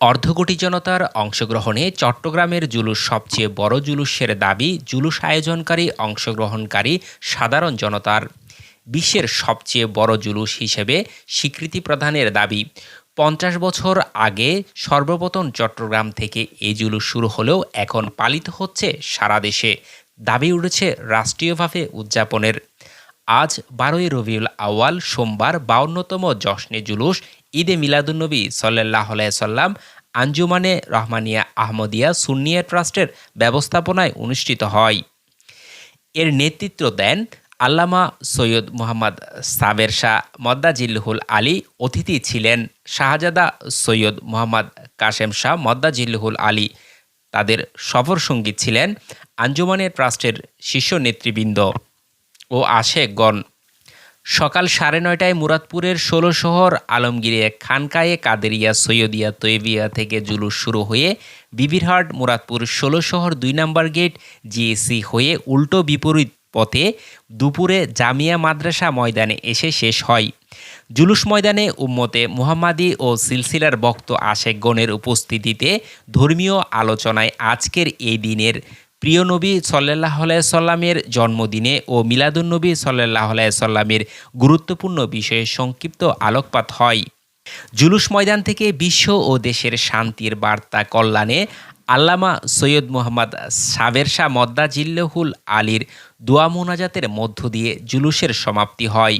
অর্ধকোটি জনতার অংশগ্রহণে চট্টগ্রামের জুলুস সবচেয়ে বড় জুলুসের দাবি জুলুস আয়োজনকারী অংশগ্রহণকারী সাধারণ জনতার। বিশ্বের সবচেয়ে বড় জুলুস হিসেবে স্বীকৃতি প্রদানের দাবি। পঞ্চাশ বছর আগে সর্বপ্রথম চট্টগ্রাম থেকে এই জুলুস শুরু হলেও এখন পালিত হচ্ছে সারা দেশে। দাবি উঠেছে রাষ্ট্রীয়ভাবে উদযাপনের। আজ বারোই রবিউল আওয়াল সোমবার বাউন্নতম জশ্নে জুলুস ঈদে মিলাদুন্নবী সাল্লাহ সাল্লাম আঞ্জুমানে রহমানিয়া আহমদিয়া সুন্নিয়া ট্রাস্টের ব্যবস্থাপনায় অনুষ্ঠিত হয়। এর নেতৃত্ব দেন আল্লামা সৈয়দ মোহাম্মদ সাবের শাহ মদ্দাজিল্লুহুল আলী, অতিথি ছিলেন শাহজাদা সৈয়দ মোহাম্মদ কাশেম শাহ মদ্দাজিল্লুহুল আলী। তাদের সফর সঙ্গী ছিলেন আঞ্জুমানের ট্রাস্টের শীর্ষ নেতৃবৃন্দ ও আশেকগণ। সকাল সাড়ে নয়টায় মুরাদপুরের ষোলো শহর আলমগীরে খানকায়ে কাদেরিয়া সৈয়দিয়া তৈবিয়া থেকে জুলুস শুরু হয়ে বিবিরহাট মুরাদপুর ষোলো শহর দুই নম্বর গেট জিএসি হয়ে উল্টো বিপরীত পথে দুপুরে জামিয়া মাদ্রাসা ময়দানে এসে শেষ হয়। জুলুস ময়দানে উম্মতে মুহাম্মাদি ও সিলসিলার বক্ত আশেকগণের উপস্থিতিতে ধর্মীয় আলোচনায় আজকের এই দিনের প্রিয় নবী সাল্লাহ সাল্লামের জন্মদিনে ও মিলাদুন্নবী সাল্লাহ সাল্লামের গুরুত্বপূর্ণ বিষয়ে সংক্ষিপ্ত আলোকপাত হয়। জুলুস ময়দান থেকে বিশ্ব ও দেশের শান্তির বার্তা কল্যাণে আল্লামা সৈয়দ মোহাম্মদ সাবের শাহ মদ্দা জিল্লহুল আলীর দোয়া মোনাজাতের মধ্য দিয়ে জুলুসের সমাপ্তি হয়।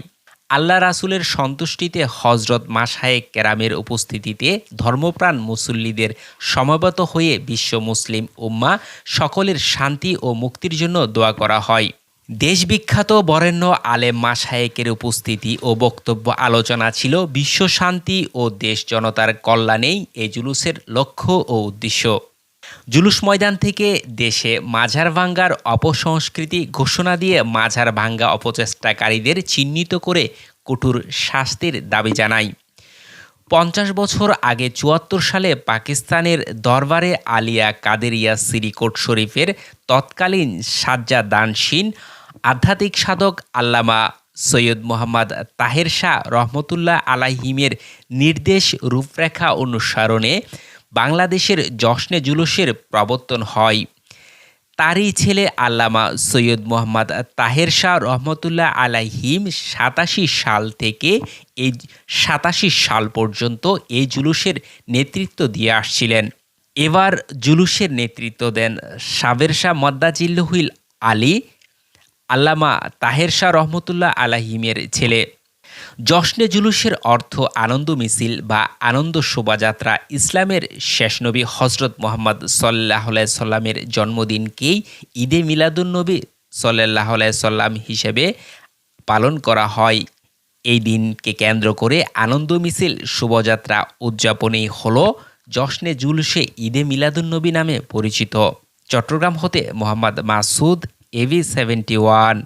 আল্লাহ রাসুলের সন্তুষ্টিতে হজরত মাসায়েক কেরামের উপস্থিতিতে ধর্মপ্রাণ মুসল্লিদের সমবেত হয়ে বিশ্ব মুসলিম উম্মা সকলের শান্তি ও মুক্তির জন্য দোয়া করা হয়। দেশবিখ্যাত বরেণ্য আলেম মাসায়েকের উপস্থিতি ও বক্তব্য আলোচনা ছিল বিশ্ব শান্তি ও দেশ জনতার কল্যাণেই এই জুলুসের লক্ষ্য ও উদ্দেশ্য। জুলুস ময়দান থেকে দেশে মাঝার ভাঙ্গার অপসংস্কৃতি ঘোষণা দিয়ে মাঝার ভাঙ্গা অপচেষ্টাকারীদের চিহ্নিত করে কঠোর শাস্তির দাবি জানায়। পঞ্চাশ বছর আগে চুয়াত্তর সালে পাকিস্তানের দরবারে আলিয়া কাদেরিয়া সিরিকোট শরীফের তৎকালীন সাজ্জা দানসীন আধ্যাত্মিক সাধক আল্লামা সৈয়দ মোহাম্মদ তাহের শাহ রহমতুল্লাহ আলাহিমের নির্দেশ রূপরেখা অনুসরণে বাংলাদেশের জশ্নে জুলুসের প্রবর্তন হয়। তারই ছেলে আল্লামা সৈয়দ মোহাম্মদ তাহের শাহ রহমতুল্লাহ আলাহিম সাতাশি সাল থেকে এই সাতাশি সাল পর্যন্ত এই জুলুসের নেতৃত্ব দিয়ে আসছিলেন। এবার জুলুসের নেতৃত্ব দেন সাবের শাহ মদ্দাজিল্লহুল আলী, আল্লামা তাহের শাহ রহমতুল্লাহ আলাহিমের ছেলে। জশ্নে জুলুসের অর্থ আনন্দ মিছিল বা আনন্দ শোভাযাত্রা ইসলামের শেষ নবী হজরত মোহাম্মদ সাল্লাহ সাল্লামের জন্মদিনকেই ঈদে মিলাদুন্নবী সাল্লাহ সাল্লাম হিসেবে পালন করা হয়। এই দিনকে কেন্দ্র করে আনন্দ মিছিল শোভাযাত্রা উদযাপনেই হল জশ্নে জুলুসে ঈদে মিলাদুন্নবী নামে পরিচিত। চট্টগ্রাম হতে Mohammad Masud AV seventy one